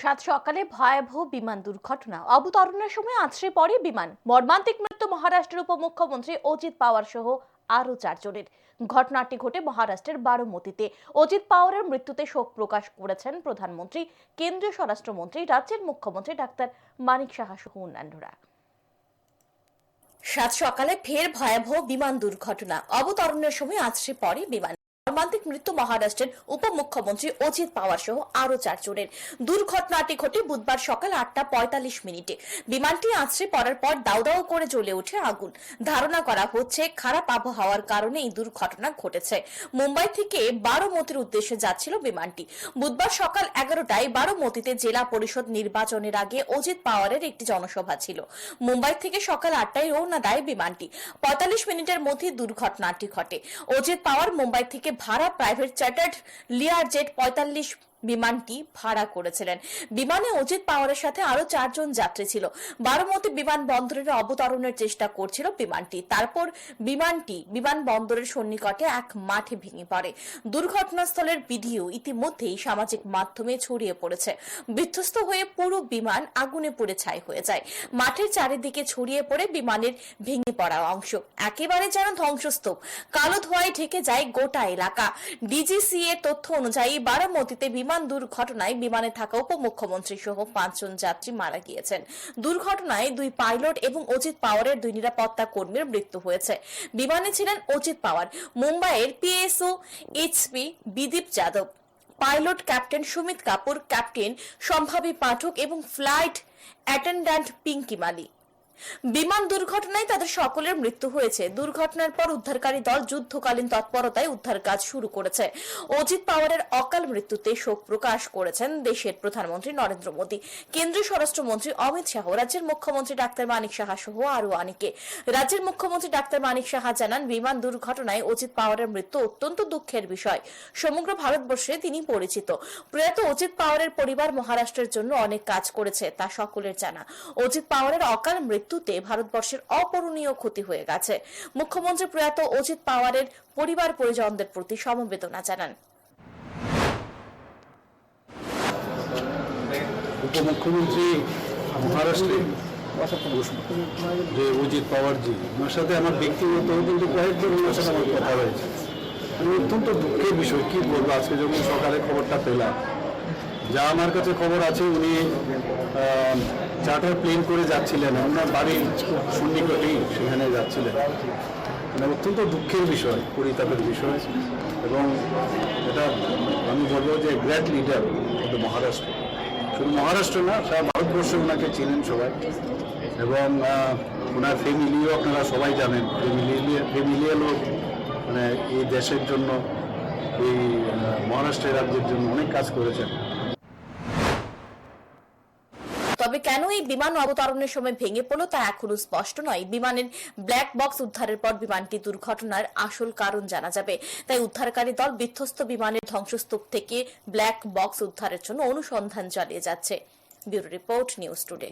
সাত সকালে ভয়াবহ বিমান দুর্ঘটনা। অবতরণের সময় আছড়ে পড়ে বিমান। মর্মান্তিক মৃত্যু মহারাষ্ট্রের উপমুখ্যমন্ত্রী অজিত পাওয়ার সহ আরও চারজনের। ঘটনাটি ঘটে মহারাষ্ট্রের বারোমতিতে। অজিত পাওয়ারের মৃত্যুতে শোক প্রকাশ করেছেন প্রধানমন্ত্রী, কেন্দ্রীয় স্বরাষ্ট্রমন্ত্রী, রাজ্যের মুখ্যমন্ত্রী ডাক্তার মানিক সাহা সহ অন্যান্যরা। সাত সকালে ফের ভয়াবহ বিমান দুর্ঘটনা। অবতরণের সময় আছড়ে পড়ে বিমান। মর্মান্তিক মৃত্যু মহারাষ্ট্রের উপমুখ্যমন্ত্রী অজিত পাওয়ার সহ আরও চারজনের। দুর্ঘটনাটি ঘটে বুধবার সকাল আটটা পঁয়তাল্লিশ মিনিটে। বিমানটি আছড়ে পড়ার পর দাউ দাউ করে জ্বলে ওঠে আগুন। ধারণা করা হচ্ছে খারাপ আবহাওয়ার কারণে এই দুর্ঘটনা ঘটেছে। মুম্বাই থেকে বারোমতির উদ্দেশ্যে যাচ্ছিল বিমানটি। বুধবার সকাল এগারোটায় বারোমতিতে জেলা পরিষদ নির্বাচনের আগে অজিত পাওয়ারের একটি জনসভা ছিল। মুম্বাই থেকে সকাল আটটায় রওনা দেয় বিমানটি। পঁয়তাল্লিশ মিনিটের মধ্যে দুর্ঘটনাটি ঘটে। অজিত পাওয়ার মুম্বাই থেকে ভাড়া প্রাইভেট চার্টার্ড লিয়ার জেট পঁয়তাল্লিশ বিমানটি ভাড়া করেছিলেন। বিমানে অজিত পাওয়ারের সাথে আরও চারজন যাত্রী ছিল। বারোমতি বিমানবন্দরের অবতরণের চেষ্টা করছিল বিমানটি। তারপর বিমানটি বিমানবন্দরের সন্নিকটে এক মাঠে ভেঙে পড়ে। দুর্ঘটনাস্থলের ভিডিও ইতিমধ্যেই সামাজিক মাধ্যমে ছড়িয়ে পড়েছে। বিধ্বস্ত হয়ে পুরো বিমান আগুনে পুড়ে ছাই হয়ে যায়। মাঠের চারিদিকে ছড়িয়ে পড়ে বিমানের ভেঙে পড়া অংশ। একেবারে যেন ধ্বংসস্তূপ। কালো ধোঁয়ায় ঢেকে যায় গোটা এলাকা। ডিজিসি এর তথ্য অনুযায়ী বারামতিতে বিমান দুর্ঘটনায় বিমানে থাকা উপমুখ্যমন্ত্রী সহ পাঁচজন যাত্রী মারা গিয়েছেন। দুর্ঘটনায় দুই পাইলট এবং অজিত পাওয়ারের দুই নিরাপত্তা কর্মীর মৃত্যু হয়েছে। বিমানে ছিলেন অজিত পাওয়ার, মুম্বাইয়ের PSO HP Bidip Yadav, pilot captain Sumit Kapoor, captain Sambhavi Pathak এবং ফ্লাইট অ্যাটেন্ড্যান্ট পিঙ্কি মালি বিমান দুর্ঘটনায় তাদের সকলের মৃত্যু হয়েছে। দুর্ঘটনার পর উদ্ধারকারী দল যুদ্ধকালীন তৎপরতায় উদ্ধার কাজ শুরু করেছে। অজিত পাওয়ারের অকাল মৃত্যুতে শোক প্রকাশ করেছেন দেশের প্রধানমন্ত্রী নরেন্দ্র মোদী। কেন্দ্রীয় স্বরাষ্ট্রমন্ত্রী অমিত শাহ রাজ্যের মুখ্যমন্ত্রী ডাক্তার মানিক সাহা সহ আরও অনেকে। রাজ্যের মুখ্যমন্ত্রী ডাক্তার মানিক সাহা জানান, বিমান দুর্ঘটনায় অজিত পাওয়ারের মৃত্যু অত্যন্ত দুঃখের বিষয়। সমগ্র ভারতবর্ষে তিনি পরিচিত। প্রয়াত অজিত পাওয়ারের পরিবার মহারাষ্ট্রের জন্য অনেক কাজ করেছে, তা সকলের জানা। অজিত পাওয়ারের অকাল মৃত্যুতে ভারতবর্ষের অপূরণীয় ক্ষতি হয়ে গেছে। মুখ্যমন্ত্রী প্রয়াত অজিত পাওয়ারের পরিবার পরিজনদের প্রতি সমবেদনা জানান। উপমুখ্যমন্ত্রী যে অজিত পাওয়ারজি, ওনার সাথে আমার ব্যক্তিগত কিন্তু ওনার সাথে আমার কথা হয়েছে। আমি অত্যন্ত দুঃখের বিষয়, কি বলব? আজকে যখন সকালে খবরটা পেলাম, যা আমার কাছে খবর আছে, উনি চার্টার প্লেন করে যাচ্ছিলেন। ওনার বাড়ির সন্নিকটেই সেখানে যাচ্ছিলেন। মানে অত্যন্ত দুঃখের বিষয়, পরিতাপের বিষয়। এবং এটা আমি বলব যে গ্রেট লিডার মহারাষ্ট্র। শুধু মহারাষ্ট্র না, সারা ভারতবর্ষে ওনাকে চেনেন সবাই। এবং ওনার ফ্যামিলিও আপনারা সবাই জানেন। ফ্যামিলি ফ্যামিলিও লোক মানে এই দেশের জন্য, এই মহারাষ্ট্রের রাজ্যের জন্য অনেক কাজ করেছেন। তবে কেন এই বিমান অবতরণের সময় ভেঙে পড়ল তা এখনও স্পষ্ট নয়। বিমানের ব্ল্যাক বক্স উদ্ধারের পর বিমানটি দুর্ঘটনার আসল কারণ জানা যাবে। তাই উদ্ধারকারী দল বিধ্বস্ত বিমানের ধ্বংসস্তূপ থেকে ব্ল্যাক বক্স উদ্ধারের জন্য অনুসন্ধান চালিয়ে যাচ্ছে। Bureau report news today.